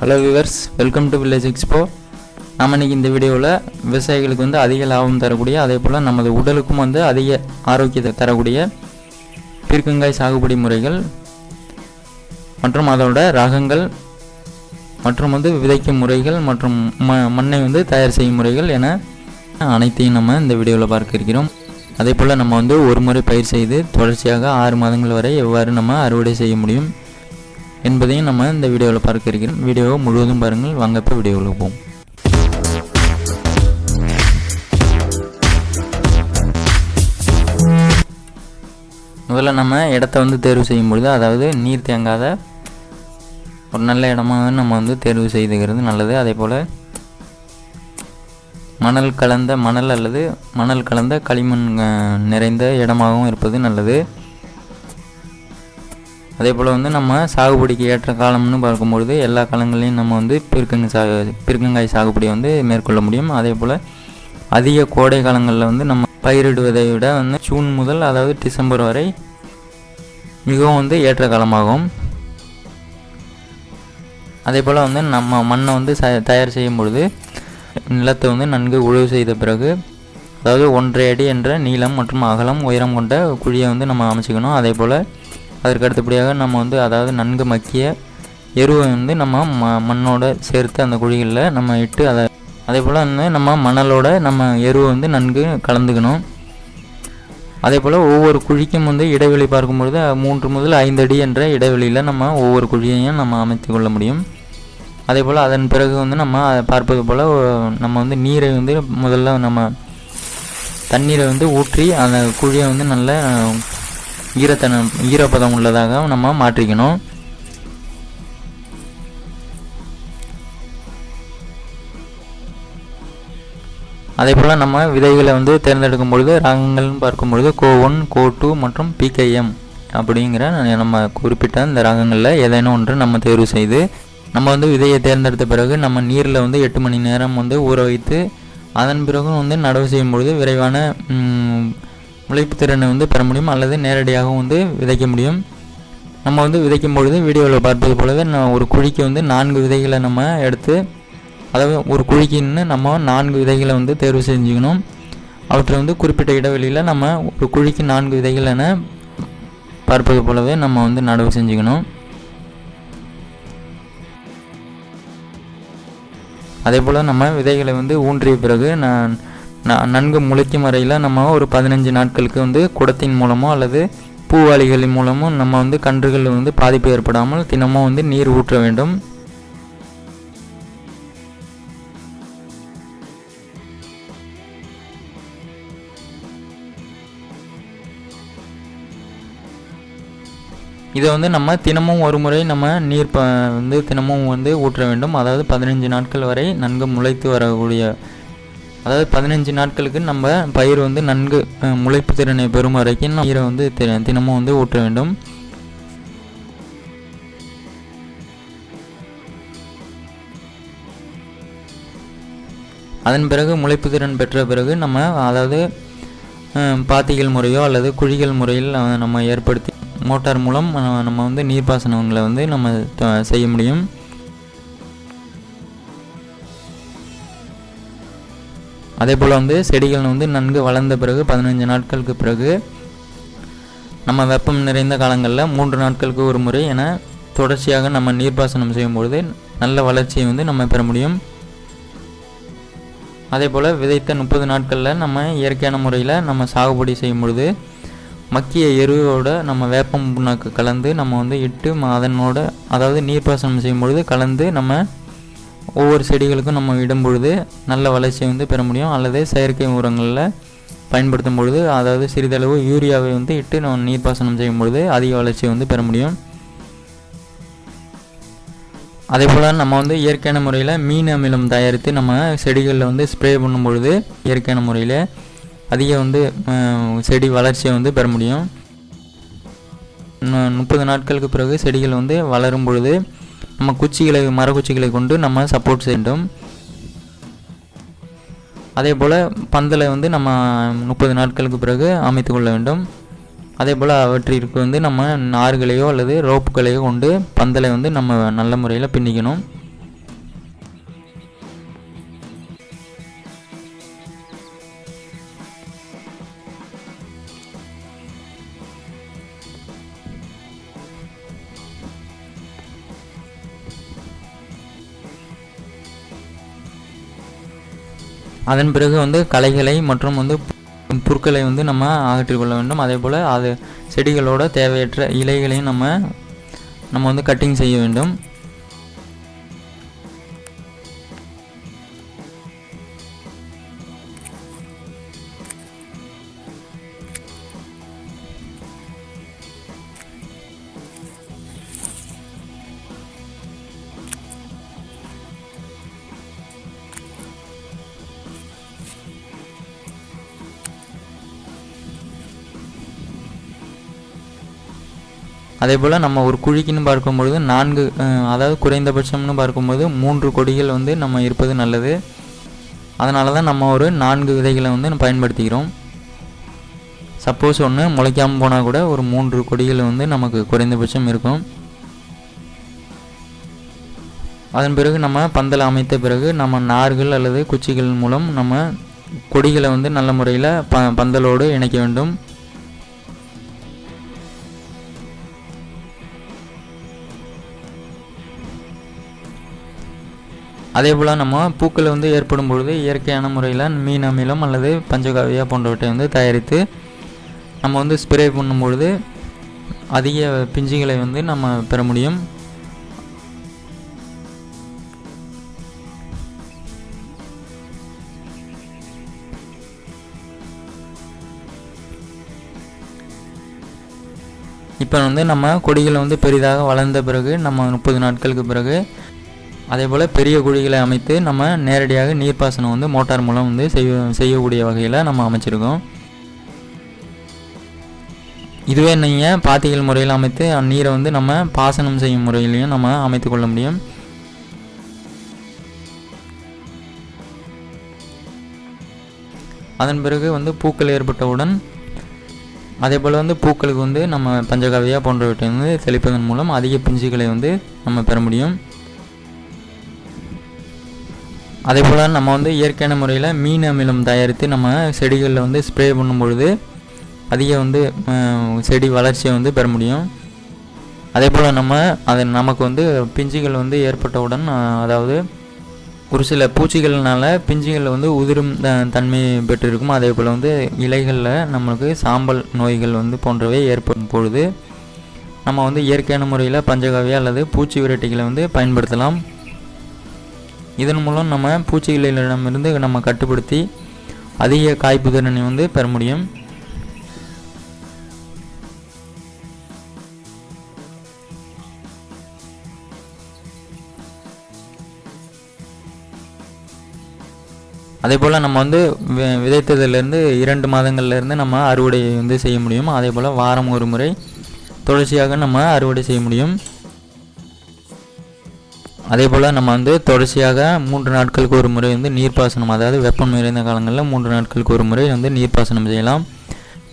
Hello weavers welcome to village expo நம்ம இன்றைக்கி இந்த வீடியோவில் விவசாயிகளுக்கு வந்து அதிக லாபம் தரக்கூடிய அதே போல் நமது உடலுக்கும் வந்து அதிக ஆரோக்கியத்தை தரக்கூடிய பீர்க்கங்காய் சாகுபடி முறைகள் மற்றும் அதோட ரகங்கள் மற்றும் வந்து விதைக்கும் முறைகள் மற்றும் ம மண்ணை வந்து தயார் செய்யும் முறைகள் என அனைத்தையும் நம்ம இந்த வீடியோவில் பார்க்க இருக்கிறோம். அதே போல் நம்ம வந்து ஒரு முறை பயிர் செய்து தொடர்ச்சியாக ஆறு மாதங்கள் வரை எவ்வாறு நம்ம அறுவடை செய்ய முடியும்? என்பதையும் நம்ம இந்த வீடியோவில் பார்க்க இருக்கிறோம். வீடியோவை முழுவதும் பாருங்கள். வாங்க இப்போ வீடியோவில் போவோம். முதல்ல நம்ம இடத்த வந்து தேர்வு செய்யும் பொழுது அதாவது நீர் தேங்காத ஒரு நல்ல இடமாக நம்ம வந்து தேர்வு செய்துக்கிறது நல்லது. அதே போல் மணல் கலந்த மணல் அல்லது மணல் கலந்த களிமண் நிறைந்த இடமாகவும் இருப்பது நல்லது. அதே போல் வந்து நம்ம சாகுபடிக்கு ஏற்ற காலம்னு பார்க்கும்பொழுது எல்லா காலங்களையும் நம்ம வந்து பிற்கங்க சா பிற்கங்காய் சாகுபடி வந்து மேற்கொள்ள முடியும். அதே போல் அதிக கோடை காலங்களில் வந்து நம்ம பயிரிடுவதை விட வந்து ஜூன் முதல் அதாவது டிசம்பர் வரை மிகவும் வந்து ஏற்ற காலமாகும். அதே போல் வந்து நம்ம மண்ணை வந்து தயார் செய்யும் பொழுது நிலத்தை வந்து நன்கு உழவு செய்த பிறகு அதாவது ஒன்றரை அடி என்ற நீளம் மற்றும் அகலம் உயரம் கொண்ட குழியை வந்து நம்ம அமைச்சிக்கணும். அதே போல் அதற்கு அடுத்தபடியாக நம்ம வந்து அதாவது நன்கு மக்கிய எருவை வந்து நம்ம ம மண்ணோட சேர்த்து அந்த குழிகளில் நம்ம இட்டு அதை அதே போல் வந்து நம்ம மணலோட நம்ம எருவை வந்து நன்கு கலந்துக்கணும். அதே போல் ஒவ்வொரு குழிக்கும் வந்து இடைவெளி பார்க்கும்பொழுது மூன்று முதல் ஐந்து அடி என்ற இடைவெளியில் நம்ம ஒவ்வொரு குழியையும் நம்ம அமைத்து கொள்ள முடியும். அதே போல் அதன் பிறகு வந்து நம்ம அதை பார்ப்பது போல் நம்ம வந்து நீரை வந்து முதல்ல நம்ம தண்ணீரை வந்து ஊற்றி அந்த குழியை வந்து நல்ல ஈரத்தனம் ஈரப்பதம் உள்ளதாக நம்ம மாற்றிக்கணும். அதே போல் நம்ம விதைகளை வந்து தேர்ந்தெடுக்கும் பொழுது ரகங்கள்னு பார்க்கும் பொழுது கோ ஒன் கோ டூ மற்றும் பிகேஎம் அப்படிங்கிற நம்ம குறிப்பிட்ட இந்த ரகங்களில் ஏதேனும் ஒன்று நம்ம தேர்வு செய்து நம்ம வந்து விதையை தேர்ந்தெடுத்த பிறகு நம்ம நீரில் வந்து எட்டு மணி நேரம் வந்து ஊற வைத்து அதன் பிறகும் வந்து நடவு செய்யும் பொழுது விரைவான முளைப்பு திறனை வந்து பெற முடியும் அல்லது நேரடியாகவும் வந்து விதைக்க முடியும். நம்ம வந்து விதைக்கும் பொழுது வீடியோவில் பார்ப்பது போலவே நான் ஒரு குழிக்கு வந்து நான்கு விதைகளை நம்ம எடுத்து அதாவது ஒரு குழிக்குன்னு நம்ம நான்கு விதைகளை வந்து தேர்வு செஞ்சுக்கணும். அவற்றை வந்து குறிப்பிட்ட இடைவெளியில் நம்ம ஒரு குழிக்கு நான்கு விதைகள் என பார்ப்பது போலவே நம்ம வந்து நடவு செஞ்சுக்கணும். அதே போல் நம்ம விதைகளை வந்து ஊன்றிய பிறகு நான் நன்கு முளைக்கும் வரையில் நம்ம ஒரு பதினஞ்சு நாட்களுக்கு வந்து குடத்தின் மூலமோ அல்லது பூவாளிகளின் மூலமோ நம்ம வந்து கன்றுகள் வந்து பாதிப்பு ஏற்படாமல் தினமும் வந்து நீர் ஊற்ற வேண்டும். இதை வந்து நம்ம தினமும் ஒரு முறை நம்ம நீர் ப வந்து தினமும் வந்து ஊற்ற வேண்டும். அதாவது பதினஞ்சு நாட்கள் வரை நன்கு முளைத்து வரக்கூடிய அதாவது பதினஞ்சு நாட்களுக்கு நம்ம பயிர் வந்து நன்கு முளைப்பு திறனை பெறும் வரைக்கும் நம்ம நீரை வந்து தி- தினமும் வந்து ஊற்ற வேண்டும். அதன் பிறகு முளைப்பு திறன் பெற்ற பிறகு நம்ம அதாவது பாத்திகள் முறையோ அல்லது குழிகள் முறையில் நம்ம ஏற்படுத்தி மோட்டார் மூலம் நம்ம வந்து நீர்ப்பாசனங்களை வந்து நம்ம த- செய்ய முடியும். அதே போல் வந்து செடிகள் வந்து நன்கு வளர்ந்த பிறகு பதினஞ்சு நாட்களுக்கு பிறகு நம்ம வெப்பம் நிறைந்த காலங்களில் மூன்று நாட்களுக்கு ஒரு முறை என தொடர்ச்சியாக நம்ம நீர்ப்பாசனம் செய்யும்பொழுது நல்ல வளர்ச்சியை வந்து நம்ம பெற முடியும். அதே போல் விதைத்த முப்பது நாட்களில் நம்ம இயற்கையான முறையில் நம்ம சாகுபடி செய்யும் பொழுது மக்கிய எருவோட நம்ம வேப்பம் புண்ணாக்கு கலந்து நம்ம வந்து இட்டு ம- அதனோட அதாவது நீர்ப்பாசனம் செய்யும் பொழுது கலந்து நம்ம ஒவ்வொரு செடிகளுக்கும் நம்ம இடும் பொழுது நல்ல வளர்ச்சியை வந்து பெற முடியும். அல்லது செயற்கை உரங்களில் பயன்படுத்தும் பொழுது அதாவது சிறிதளவு யூரியாவை வந்து இட்டு நம்ம நீர்ப்பாசனம் செய்யும் பொழுது அதிக வளர்ச்சியை வந்து பெற முடியும். அதே போல் நம்ம வந்து இயற்கையான முறையில் மீன் அமிலம் தயாரித்து நம்ம செடிகளில் வந்து ஸ்ப்ரே பண்ணும் பொழுது இயற்கையான முறையில் அதிக வந்து செடி வளர்ச்சியை வந்து பெற முடியும். முப்பது நாட்களுக்கு பிறகு செடிகள் வந்து வளரும் பொழுது நம்ம குச்சிகளை மரக்குச்சிகளை கொண்டு நம்ம சப்போர்ட் செய்யணும் அதே போல் பந்தலை வந்து நம்ம முப்பது நாட்களுக்கு பிறகு அமைத்து கொள்ள வேண்டும். அதே போல் அவற்றிற்கு வந்து நம்ம நார்களையோ அல்லது ரோப்புகளையோ கொண்டு பந்தலை வந்து நம்ம நல்ல முறையில் பின்னிக்கணும். அதன் பிறகு வந்து களைகளை மற்றும் வந்து புற்களை வந்து நம்ம அகற்றிக்கொள்ள வேண்டும். அதே போல் அது செடிகளோட தேவையற்ற இலைகளையும் நம்ம நம்ம வந்து கட்டிங் செய்ய வேண்டும். அதே போல் நம்ம ஒரு குழிக்குன்னு பார்க்கும்பொழுது நான்கு அதாவது குறைந்தபட்சம்னு பார்க்கும்போது மூன்று கொடிகள் வந்து நம்ம இருப்பது நல்லது. அதனால தான் நம்ம ஒரு நான்கு விதைகளை வந்து பயன்படுத்திக்கிறோம். சப்போஸ் ஒன்று முளைக்காமல் போனால் கூட ஒரு மூன்று கொடிகள் வந்து நமக்கு குறைந்தபட்சம் இருக்கும். அதன் பிறகு நம்ம பந்தல் அமைத்த பிறகு நம்ம நார்கள் அல்லது குச்சிகள் மூலம் நம்ம கொடிகளை வந்து நல்ல முறையில் ப பந்தலோடு இணைக்க வேண்டும். அதே போல் நம்ம பூக்கள் வந்து ஏற்படும் பொழுது இயற்கையான முறையில் மீன் அமிலம் அல்லது பஞ்சகாவியா போன்றவற்றை வந்து தயாரித்து நம்ம வந்து ஸ்ப்ரே பண்ணும்பொழுது அதிக பிஞ்சுகளை வந்து நம்ம பெற முடியும். இப்போ வந்து நம்ம கொடிகளை வந்து பெரிதாக வளர்ந்த பிறகு நம்ம முப்பது நாட்களுக்கு பிறகு அதே போல் பெரிய குழிகளை அமைத்து நம்ம நேரடியாக நீர்ப்பாசனம் வந்து மோட்டார் மூலம் வந்து செய்ய செய்யக்கூடிய வகையில் நம்ம அமைச்சிருக்கோம். இதுவே நீங்கள் பாத்திகள் முறையில் அமைத்து நீரை வந்து நம்ம பாசனம் செய்யும் முறையிலையும் நம்ம அமைத்து கொள்ள முடியும். அதன் பிறகு வந்து பூக்கள் ஏற்பட்டவுடன் அதே போல் வந்து பூக்களுக்கு வந்து நம்ம பஞ்சகாவியா போன்றவற்றை வந்து தெளிப்பதன் மூலம் அதிக பிஞ்சுகளை வந்து நம்ம பெற முடியும். அதே போல் நம்ம வந்து இயற்கையான முறையில் மீன் அமிலம் தயாரித்து நம்ம செடிகளில் வந்து ஸ்ப்ரே பண்ணும்பொழுது அதிக வந்து செடி வளர்ச்சியை வந்து பெற முடியும். அதே போல் நம்ம அது நமக்கு வந்து பிஞ்சுகள் வந்து ஏற்பட்டவுடன் அதாவது ஒரு சில பூச்சிகள்னால பிஞ்சுகள் வந்து உதிரும் த- தன்மை பெற்றிருக்கும். அதே போல் வந்து இலைகளில் நம்மளுக்கு சாம்பல் நோய்கள் வந்து போன்றவை ஏற்படும் பொழுது நம்ம வந்து இயற்கையான முறையில் பஞ்சகாவியா அல்லது பூச்சி விரட்டிகளை வந்து பயன்படுத்தலாம். இதன் மூலம் நம்ம பூச்சிகளிடமிருந்து நம்ம கட்டுப்படுத்தி அதிக காய்ப்பு திறனை வந்து பெற முடியும். அதே போல் நம்ம வந்து வி- இரண்டு மாதங்கள்லேருந்து நம்ம அறுவடை வந்து செய்ய முடியும். அதே போல் வாரம் ஒரு முறை தொடர்ச்சியாக நம்ம அறுவடை செய்ய முடியும். அதே போல் நம்ம வந்து தொடர்ச்சியாக மூன்று நாட்களுக்கு ஒரு முறை வந்து நீர்ப்பாசனம் அதாவது வெப்பம் நிறைந்த காலங்களில் மூன்று நாட்களுக்கு ஒரு முறை வந்து நீர்ப்பாசனம் செய்யலாம்.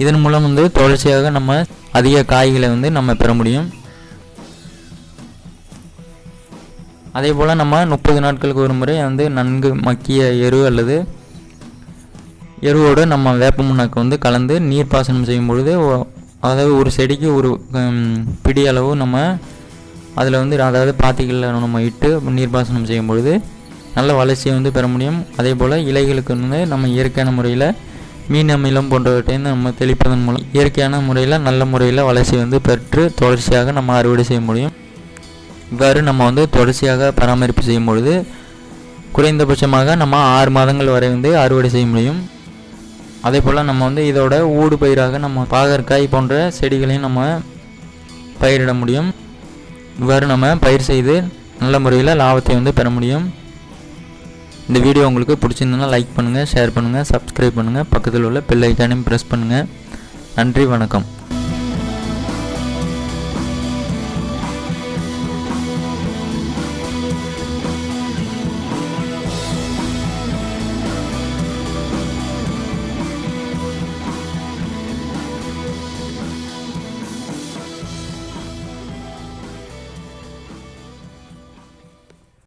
இதன் மூலம் வந்து தொடர்ச்சியாக நம்ம அதிக காய்களை வந்து நம்ம பெற முடியும். அதே போல் நம்ம முப்பது நாட்களுக்கு ஒரு முறை வந்து நன்கு மக்கிய எரு அல்லது எருவோடு நம்ம வேப்ப முன்னாக்கு வந்து கலந்து நீர்ப்பாசனம் செய்யும் பொழுது அதாவது ஒரு செடிக்கு ஒரு பிடி அளவு நம்ம அதில் வந்து அதாவது பாத்திகளில் நம்ம இட்டு நீர்ப்பாசனம் செய்யும் பொழுது நல்ல வளர்ச்சியை வந்து பெற முடியும். அதே போல் இலைகளுக்கு வந்து நம்ம இயற்கையான முறையில் மீன் அமிலம் போன்றவற்றை வந்து நம்ம தெளிப்பதன் மூலம் இயற்கையான முறையில் நல்ல முறையில் வளர்ச்சி வந்து பெற்று தொடர்ச்சியாக நம்ம அறுவடை செய்ய முடியும். இவ்வாறு நம்ம வந்து தொடர்ச்சியாக பராமரிப்பு செய்யும் பொழுது குறைந்தபட்சமாக நம்ம ஆறு மாதங்கள் வரை வந்து அறுவடை செய்ய முடியும். அதே போல் நம்ம வந்து இதோட ஊடு பயிராக நம்ம பாகற்காய் போன்ற செடிகளையும் நம்ம பயிரிட முடியும். இவ்வாறு நம்ம பயிர் செய்து நல்ல முறையில் லாபத்தை வந்து பெற முடியும். இந்த வீடியோ உங்களுக்கு பிடிச்சிருந்ததுன்னா லைக் பண்ணுங்கள் ஷேர் பண்ணுங்கள் சப்ஸ்கிரைப் பண்ணுங்கள் பக்கத்தில் உள்ள பெல் ஐக்கானையும் ப்ரெஸ் பண்ணுங்கள் நன்றி வணக்கம்.